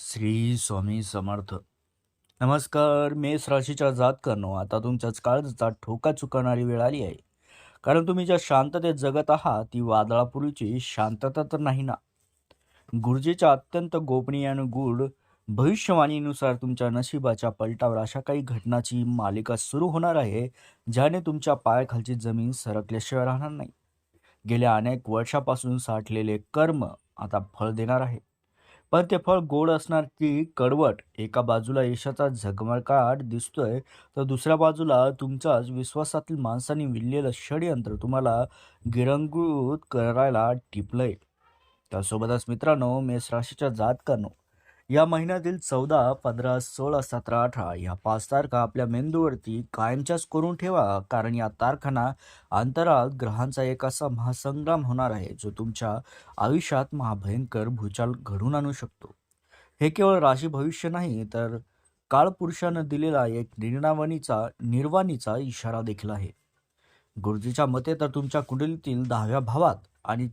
श्री स्वामी समर्थ. नमस्कार मेष राशीच्या जातकांनो आता तुमच्याच काळजाचा ठोका चुकवणारी वेळ आली आहे. कारण तुम्ही ज्या शांततेत जगत आहात ती वादळापूर्वीची शांतता तर नाही ना? गुरुजीच्या अत्यंत गोपनीय आणि गूढ भविष्यवाणीनुसार तुमच्या नशिबाच्या पलटावर अशा काही घटनाची मालिका सुरू होणार आहे ज्याने तुमच्या पायाखालची जमीन सरकल्याशिवाय राहणार नाही. गेल्या अनेक वर्षापासून साठलेले कर्म आता फळ देणार आहे. पण ते फळ गोड असणार की कडवट? एका बाजूला यशाचा झगमगाट दिसतोय तर दुसऱ्या बाजूला तुमच्याच विश्वासातील माणसांनी विणलेलं षडयंत्र तुम्हाला गिरंगूत करायला टिपलंय. त्यासोबतच मित्रांनो मेष राशीच्या जातकांनो या महिन्यातील चौदा पंधरा सोळा सतरा अठरा या पाच तारखा आपल्या मेंदूवरती कायमच्याच करून ठेवा कारण या तारखांना अंतराळ ग्रहांचा एक असा महासंग्राम होणार आहे जो तुमच्या आयुष्यात महाभयंकर भूचाल घडून आणू शकतो. हे केवळ राशी भविष्य नाही तर काळपुरुषानं दिलेला एक निर्णावणीचा निर्वाणीचा इशारा देखील आहे. गुरुजीच्या मते तर तुमच्या कुंडलीतील दहाव्या भावात आणि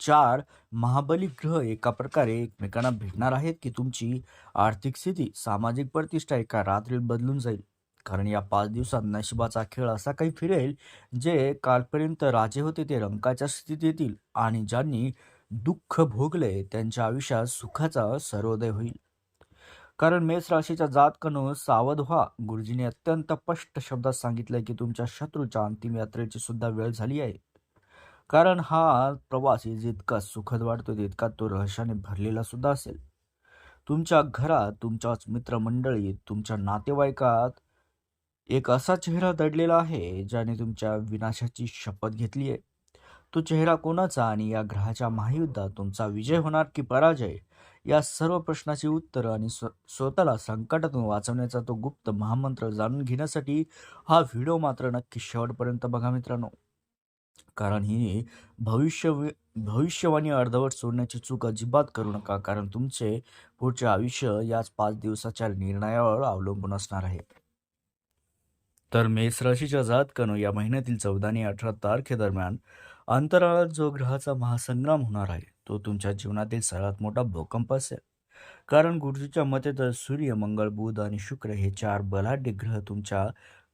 चार महाबली ग्रह एका प्रकारे एकमेकांना भेटणार आहेत की तुमची आर्थिक स्थिती सामाजिक प्रतिष्ठा एका रात्रीत बदलून जाईल. कारण या पाच दिवसात नशिबाचा खेळ असा काही फिरेल जे कालपर्यंत राजे होते ते रंकाच्या स्थितीत येतील आणि ज्यांनी दुःख भोगले त्यांच्या आयुष्यात सुखाचा सर्वोदय होईल. कारण मेष राशीच्या जातकनो सावध व्हा. गुरुजीने अत्यंत स्पष्ट शब्दात सांगितलंय की तुमच्या शत्रूच्या अंतिम यात्रेची सुद्धा वेळ झाली आहे. कारण हा प्रवास जितका सुखद वाटतो तितका तो रहस्याने भरलेला सुद्धा असेल. तुमच्या घरात तुमच्याच मित्रमंडळीत तुमच्या नातेवाईकात एक असा चेहरा दडलेला आहे ज्याने तुमच्या विनाशाची शपथ घेतली आहे. तो चेहरा कोणाचा आणि या ग्रहाच्या महायुद्धात तुमचा विजय होणार की पराजय या सर्व प्रश्नाची उत्तर आणि स्व स्वतःला संकटातून वाचवण्याचा तो गुप्त महामंत्र जाणून घेण्यासाठी हा व्हिडिओ मात्र नक्की शेवटपर्यंत बघा मित्रांनो. कारण ही भविष्य भविष्यवाणी अर्धवट सोडण्याची चूक अजिबात करू नका कारण तुमचे पुढचे आयुष्य याच पाच दिवसाच्या निर्णयावर अवलंबून असणार आहे. तर मेष राशीच्या जातकानो या महिन्यातील चौदा आणि अठरा तारखेदरम्यान अंतराळात जो ग्रहाचा महासंग्राम होणार आहे तो तुमच्या जीवनातील सर्वात मोठा भूकंप असेल. कारण गुरुजीच्या मते तर सूर्य मंगळ बुध आणि शुक्र हे चार बलाढ्य ग्रह तुमच्या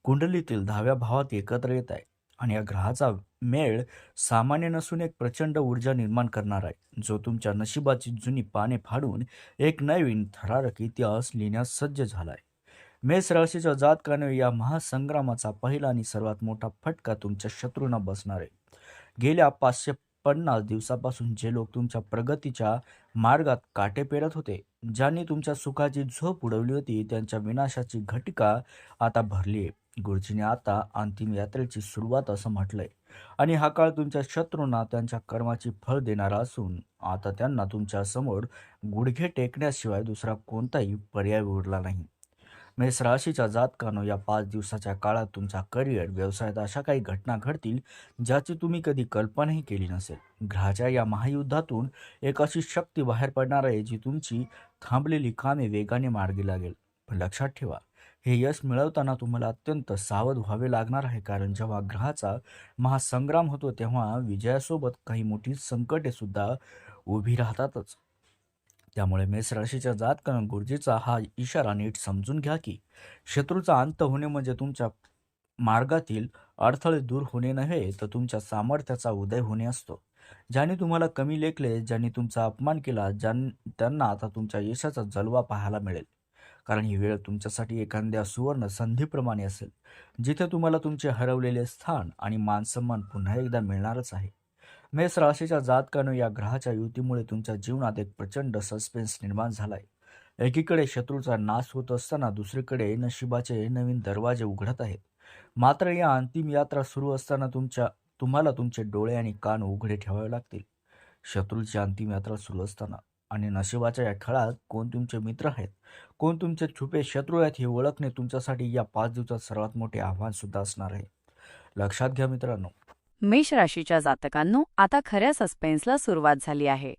कुंडलीतील दहाव्या भावात एकत्र येत आहे आणि या ग्रहाचा मेळ सामान्य नसून एक प्रचंड ऊर्जा निर्माण करणार आहे. जो तुमच्या नशिबाची जुनी पाने फाडून एक नवीन थरारक इतिहास लिहिण्यास सज्ज झालाय. मेष राशीच्या जातकाने या महासंग्रामाचा पहिला आणि सर्वात मोठा फटका तुमच्या शत्रूंना बसणार आहे. गेल्या पाचशे पन्नास दिवसापासून जे लोक तुमच्या प्रगतीच्या मार्गात काटे पेरत होते ज्यांनी तुमच्या सुखाची झोप उडवली होती त्यांच्या विनाशाची घटिका आता भरली आहे. गुरुजीने आता अंतिम यात्रेची सुरुवात असं म्हटलंय. आणि हा काळ तुमच्या शत्रूंना त्यांच्या कर्माची फळ देणारा असून आता त्यांना तुमच्यासमोर गुडघे टेकण्याशिवाय दुसरा कोणताही पर्याय उरला नाही. मेष राशीच्या जातकानो या पाच दिवसाच्या काळात तुमचा करिअर व्यवसायात अशा काही घटना घडतील ज्याची तुम्ही कधी कल्पनाही केली नसेल. ग्रहाच्या या महायुद्धातून एक अशी शक्ती बाहेर पडणार आहे जी तुमची थांबलेली कामे वेगाने मार्गी लागेल. पण लक्षात ठेवा हे यश मिळवताना तुम्हाला अत्यंत सावध व्हावे लागणार आहे. कारण जेव्हा ग्रहाचा महासंग्राम होतो तेव्हा विजयासोबत काही मोठी संकटे सुद्धा उभी राहतातच. त्यामुळे मेष राशीच्या जातकरण गुरुजीचा हा इशारा नीट समजून घ्या की शत्रूचा अंत होणे म्हणजे तुमच्या मार्गातील अडथळे दूर होणे नव्हे तर तुमच्या सामर्थ्याचा उदय होणे असतो. ज्याने तुम्हाला कमी लेखले ज्यांनी तुमचा अपमान केला ज्यां त्यांना आता तुमच्या यशाचा जलवा पाहायला मिळेल. कारण ही वेळ तुमच्यासाठी एखाद्या सुवर्ण संधीप्रमाणे असेल जिथे तुम्हाला तुमचे हरवलेले स्थान आणि मानसन्मान पुन्हा एकदा मिळणारच आहे. मेष राशीच्या जातकानं या ग्रहाच्या युतीमुळे तुमच्या जीवनात एक प्रचंड सस्पेन्स निर्माण झालाय. एकीकडे शत्रूचा नाश होत असताना दुसरीकडे नशिबाचे नवीन दरवाजे उघडत आहेत. मात्र या अंतिम यात्रा सुरू असताना तुमच्या तुम्हाला तुमचे डोळे आणि कान उघडे ठेवावे लागतील. शत्रूची अंतिम यात्रा सुरू असताना आणि नशिबाच्या या खेळात कोण तुमचे मित्र आहेत? कोण तुमचे छुपे शत्रू आहेत हे ओळखणे तुमच्यासाठी या पाच दिवसात सर्वात मोठे आव्हान सुद्धा असणार आहे. लक्षात घ्या मित्रांनो. मेष राशीच्या जातकांनो आता खऱ्या सस्पेन्सला सुरुवात झाली आहे.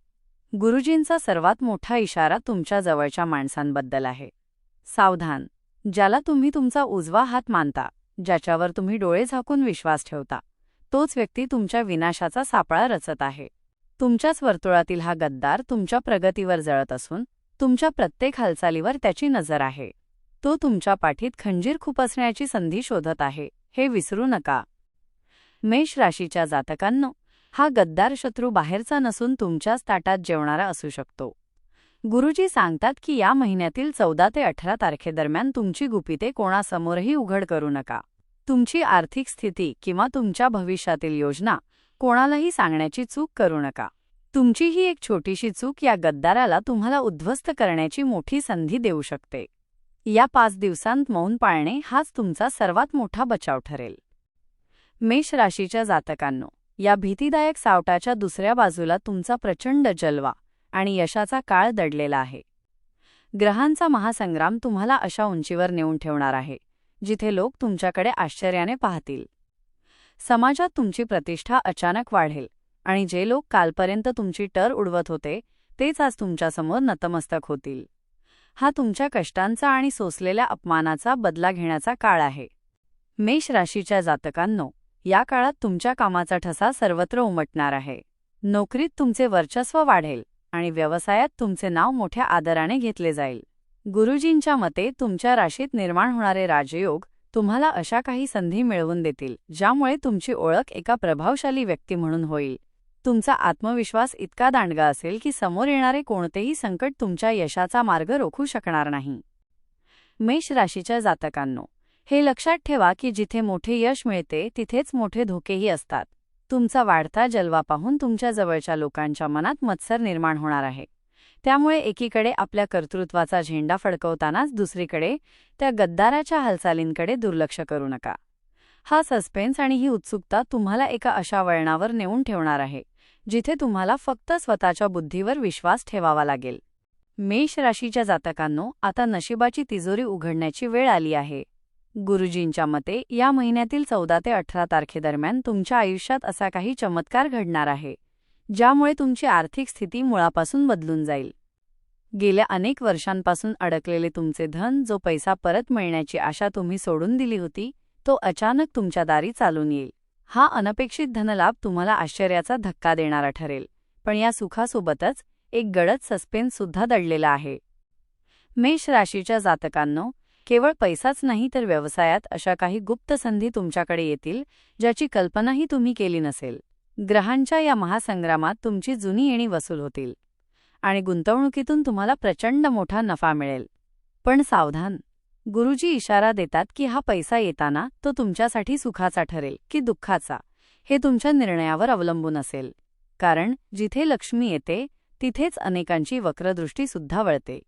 गुरुजींचा सर्वात मोठा इशारा तुमच्या जवळच्या माणसांबद्दल आहे. सावधान ज्याला तुम्ही तुमचा उजवा हात मानता ज्याच्यावर तुम्ही डोळे झाकून विश्वास ठेवता तोच व्यक्ती तुमच्या विनाशाचा सापळा रचत आहे. तुमच्याच वर्तुळातील हा गद्दार तुमच्या प्रगतीवर जळत असून तुमच्या प्रत्येक हालचालीवर त्याची नजर आहे. तो तुमच्या पाठीत खंजीर खुपसण्याची संधी शोधत आहे हे विसरू नका. मेष राशीच्या जातकांनो हा गद्दार शत्रू बाहेरचा नसून तुमच्याच ताटात जेवणारा असू शकतो. गुरुजी सांगतात की या महिन्यातील चौदा ते अठरा तारखेदरम्यान तुमची गुपिते कोणासमोरही उघड करू नका. तुमची आर्थिक स्थिती किंवा तुमच्या भविष्यातील योजना कोणालाही सांगण्याची चूक करू नका. तुमची ही एक छोटीशी चूक या गद्दाराला तुम्हाला उद्ध्वस्त करण्याची मोठी संधी देऊ शकते. या पाच दिवसांत मौन पाळणे हाच तुमचा सर्वात मोठा बचाव ठरेल. मेष राशीच्या जातकांनो या भीतीदायक सावटाच्या दुसऱ्या बाजूला तुमचा प्रचंड जलवा आणि यशाचा काळ दडलेला आहे. ग्रहांचा महासंग्राम तुम्हाला अशा उंचीवर नेऊन ठेवणार आहे जिथे लोक तुमच्याकडे आश्चर्याने पाहतील. समाजात तुमची प्रतिष्ठा अचानक वाढेल आणि जे लोक कालपर्यंत तुमची टर उडवत होते तेच आज तुमच्यासमोर नतमस्तक होतील. हा तुमच्या कष्टांचा आणि सोसलेल्या अपमानाचा बदला घेण्याचा काळ आहे. मेष राशीच्या जातकांनो या काळात तुमच्या कामाचा ठसा सर्वत्र उमटणार आहे. नोकरीत तुमचे वर्चस्व वाढेल आणि व्यवसायात तुमचे नाव मोठ्या आदराने घेतले जाईल. गुरुजींच्या मते तुमच्या राशीत निर्माण होणारे राजयोग तुम्हाला अशा काही संधी मिळवून देतील ज्यामुळे तुमची ओळख एका प्रभावशाली व्यक्ती म्हणून होईल. तुमचा आत्मविश्वास इतका दांडगा असेल की समोर येणारे कोणतेही संकट तुमच्या यशाचा मार्ग रोखू शकणार नाही. मेष राशीच्या जातकांनो हे लक्षात ठेवा की जिथे मोठे यश मिळते तिथेच मोठे धोकेही असतात. तुमचा वाढता जलवा पाहून तुमच्या जवळच्या लोकांच्या मनात मत्सर निर्माण होणार आहे. त्यामुळे एकीकडे आपल्या कर्तृत्वाचा झेंडा फडकवतानाच दुसरीकडे त्या गद्दाराच्या हालचालींकडे दुर्लक्ष करू नका. हा सस्पेन्स आणि ही उत्सुकता तुम्हाला एका अशा वळणावर नेऊन ठेवणार आहे जिथे तुम्हाला फक्त स्वतःच्या बुद्धीवर विश्वास ठेवावा लागेल. मेष राशीच्या जातकांनो आता नशिबाची तिजोरी उघडण्याची वेळ आली आहे. गुरुजींच्या मते या महिन्यातील चौदा ते अठरा तारखेदरम्यान तुमच्या आयुष्यात असा काही चमत्कार घडणार आहे. ज्यामुळे तुमची आर्थिक स्थिती मुळापासून बदलून जाईल. गेल्या अनेक वर्षांपासून अडकलेले तुमचे धन जो पैसा परत मिळण्याची आशा तुम्ही सोडून दिली होती तो अचानक तुमच्या दारी चालून येईल. हा अनपेक्षित धनलाभ तुम्हाला आश्चर्याचा धक्का देणारा ठरेल पण या सुखासोबतच एक गडद सस्पेन्स सुद्धा दडलेला आहे. मेष राशीच्या जातकांनो केवळ पैसाच नाही तर व्यवसायात अशा काही गुप्त संधी तुमच्याकडे येतील ज्याची कल्पनाही तुम्ही केली नसेल. ग्रहांच्या या महासंग्रामात तुमची जुनी येणी वसूल होतील. आणि गुंतवणुकीतून तुम्हाला प्रचंड मोठा नफा मिळेल. पण सावधान. गुरुजी इशारा देतात की हा पैसा येताना तो तुमच्यासाठी सुखाचा ठरेल की दुःखाचा हे तुमच्या निर्णयावर अवलंबून असेल. कारण जिथे लक्ष्मी येते तिथेच अनेकांची वक्रदृष्टी सुद्धा वळते.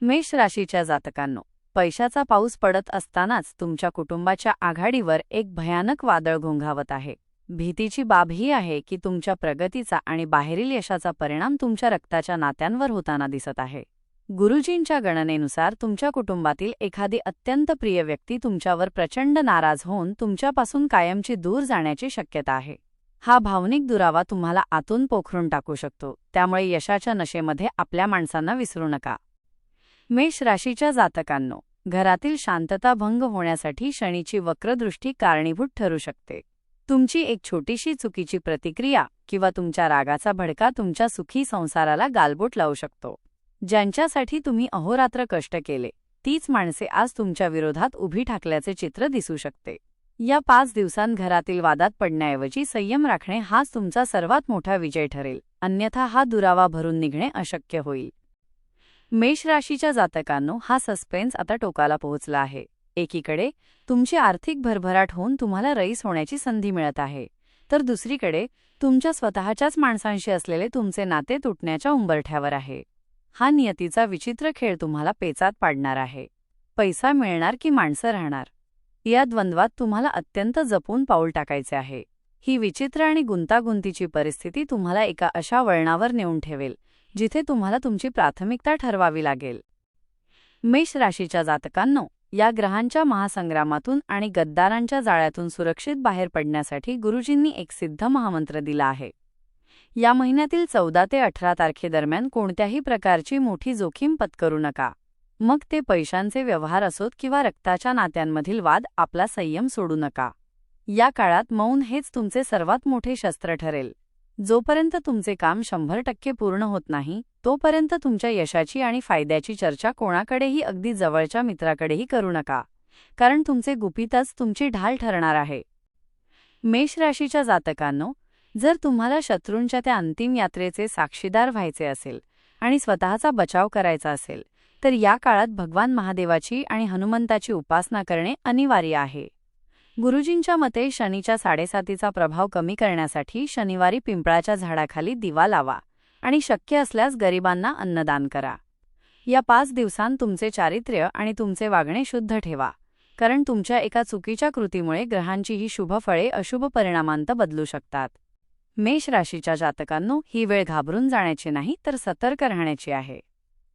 मेष राशीच्या जातकांनो पैशाचा पाऊस पडत असतानाच तुमच्या कुटुंबाच्या आघाडीवर एक भयानक वादळ घोंघावत आहे. भीतीची बाब ही आहे की तुमच्या प्रगतीचा आणि बाहेरील यशाचा परिणाम तुमच्या रक्ताच्या नात्यांवर होताना दिसत आहे. गुरुजींच्या गणनेनुसार तुमच्या कुटुंबातील एखादी अत्यंत प्रिय व्यक्ती तुमच्यावर प्रचंड नाराज होऊन तुमच्यापासून कायमची दूर जाण्याची शक्यता आहे. हा भावनिक दुरावा तुम्हाला आतून पोखरून टाकू शकतो. त्यामुळे यशाच्या नशेमध्ये आपल्या माणसांना विसरू नका. मेष राशीच्या जातकांनो घरातील शांतता भंग होण्यासाठी शनीची वक्रदृष्टी कारणीभूत ठरू शकते. तुमची एक छोटीशी चुकीची प्रतिक्रिया किंवा तुमच्या रागाचा भडका तुमच्या सुखी संसाराला गालबोट लावू शकतो. ज्यांच्यासाठी तुम्ही अहोरात्र कष्ट केले तीच माणसे आज तुमच्या विरोधात उभी ठाकल्याचे चित्र दिसू शकते. या पाच दिवसांत घरातील वादात पडण्याऐवजी संयम राखणे हाच तुमचा सर्वात मोठा विजय ठरेल अन्यथा हा दुरावा भरून निघणे अशक्य होईल. मेष राशीच्या जातकांनो हा सस्पेन्स आता टोकाला पोहोचला आहे. एकीकडे तुमची आर्थिक भरभराट होऊन तुम्हाला रईस होण्याची संधी मिळत आहे. तर दुसरीकडे तुमच्या स्वतःच्याच माणसांशी असलेले तुमचे नाते तुटण्याच्या उंबरठ्यावर आहे. हा नियतीचा विचित्र खेळ तुम्हाला पेचात पाडणार आहे. पैसा मिळणार की माणसं राहणार? या द्वंद्वात तुम्हाला अत्यंत जपून पाऊल टाकायचे आहे. ही विचित्र आणि गुंतागुंतीची परिस्थिती तुम्हाला एका अशा वळणावर नेऊन ठेवेल जिथे तुम्हाला तुमची प्राथमिकता ठरवावी लागेल. मेष राशीच्या जातकांनो या ग्रहांच्या महासंग्रामातून आणि गद्दारांच्या जाळ्यातून सुरक्षित बाहेर पडण्यासाठी गुरुजींनी एक सिद्ध महामंत्र दिला आहे. या महिन्यातील चौदा ते अठरा तारखेदरम्यान कोणत्याही प्रकारची मोठी जोखीम पत्करू नका. मग ते पैशांचे व्यवहार असोत किंवा रक्ताच्या नात्यांमधील वाद आपला संयम सोडू नका. या काळात मौन हेच तुमचे सर्वात मोठे शस्त्र ठरेल. जोपर्यंत तुमचे काम शंभर टक्के पूर्ण होत नाही तोपर्यंत तुमच्या यशाची आणि फायद्याची चर्चा कोणाकडेही अगदी जवळच्या मित्राकडेही करू नका. कारण तुमचे गुपितच तुमची ढाल ठरणार आहे. मेष राशीच्या जातकांनो जर तुम्हाला शत्रूंच्या त्या अंतिम यात्रेचे साक्षीदार व्हायचे असेल आणि स्वतःचा बचाव करायचा असेल तर या काळात भगवान महादेवाची आणि हनुमंताची उपासना करणे अनिवार्य आहे. गुरुजींच्या मते शनीच्या साडेसातीचा प्रभाव कमी करण्यासाठी शनिवारी पिंपळाच्या झाडाखाली दिवा लावा आणि शक्य असल्यास गरिबांना अन्नदान करा. या पाच दिवसांत तुमचे चारित्र्य आणि तुमचे वागणे शुद्ध ठेवा कारण तुमच्या एका चुकीच्या कृतीमुळे ग्रहांची ही शुभ फळे अशुभ परिणामांत बदलू शकतात. मेष राशीच्या जातकांनो ही वेळ घाबरून जाण्याची नाही तर सतर्क राहण्याची आहे.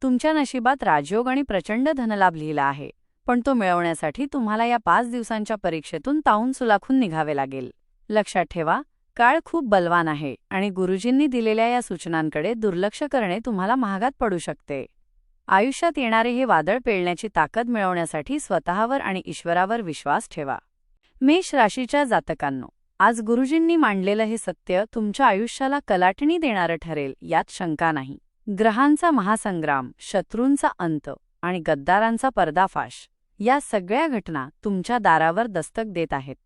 तुमच्या नशिबात राजयोग आणि प्रचंड धनलाभ लिहिला आहे. पण तो मिळवण्यासाठी तुम्हाला या पाच दिवसांच्या परीक्षेतून ताऊन सुलाखून निघावे लागेल. लक्षात ठेवा काळ खूप बलवान आहे आणि गुरुजींनी दिलेल्या या सूचनांकडे दुर्लक्ष करणे तुम्हाला महागात पडू शकते. आयुष्यात येणारे हे वादळ पेळण्याची ताकद मिळवण्यासाठी स्वतःवर आणि ईश्वरावर विश्वास ठेवा. मेष राशीच्या जातकांनो आज गुरुजींनी मांडलेलं हे सत्य तुमच्या आयुष्याला कलाटणी देणारं ठरेल यात शंका नाही. ग्रहांचा महासंग्राम शत्रूंचा अंत. आणि गद्दारांचा पर्दाफाश. या सगळ्या घटना तुमच्या दारावर दस्तक देत आहेत.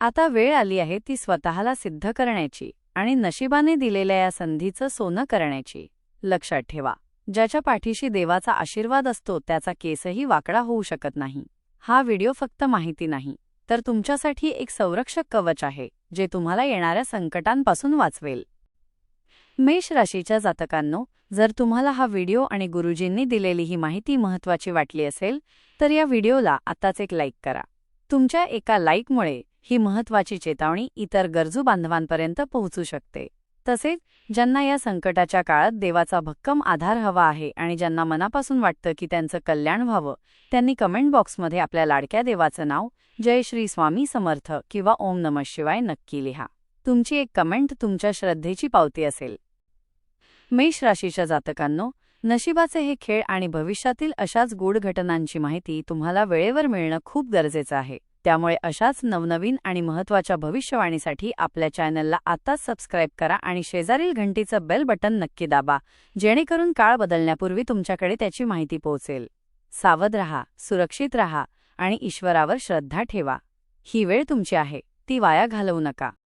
आता वेळ आली आहे ती स्वतःला सिद्ध करण्याची आणि नशिबाने दिलेल्या या संधीचं सोनं करण्याची. लक्षात ठेवा ज्याच्या पाठीशी देवाचा आशीर्वाद असतो त्याचा केसही वाकडा होऊ शकत नाही. हा व्हिडिओ फक्त माहिती नाही तर तुमच्यासाठी एक संरक्षक कवच आहे जे तुम्हाला येणाऱ्या संकटांपासून वाचवेल. मेष राशीच्या जातकांनो जर तुम्हाला हा व्हिडिओ आणि गुरुजींनी दिलेली ही माहिती महत्त्वाची वाटली असेल तर या व्हिडिओला आताच एक लाईक करा. तुमच्या एका लाईकमुळे ही महत्त्वाची चेतावणी इतर गरजू बांधवांपर्यंत पोहोचू शकते. तसेच ज्यांना या संकटाच्या काळात देवाचा भक्कम आधार हवा आहे आणि ज्यांना मनापासून वाटतं की त्यांचं कल्याण व्हावं त्यांनी कमेंट बॉक्समध्ये आपल्या लाडक्या देवाचं नाव जय श्री स्वामी समर्थ किंवा ओम नमः शिवाय नक्की लिहा. तुमची एक कमेंट तुमच्या श्रद्धेची पावती असेल. मेष राशीच्या जातकांनो नशिबाचे हे खेळ आणि भविष्यातील अशाच गूढ घटनांची माहिती तुम्हाला वेळेवर मिळणं खूप गरजेचं आहे. त्यामुळे अशाच नवनवीन आणि महत्त्वाच्या भविष्यवाणीसाठी आपल्या चॅनलला आताच सबस्क्राईब करा आणि शेजारील घंटीचं बेल बटन नक्की दाबा जेणेकरून काळ बदलण्यापूर्वी तुमच्याकडे त्याची माहिती पोहोचेल. सावध रहा सुरक्षित रहा आणि ईश्वरावर श्रद्धा ठेवा. ही वेळ तुमची आहे ती वाया घालवू नका.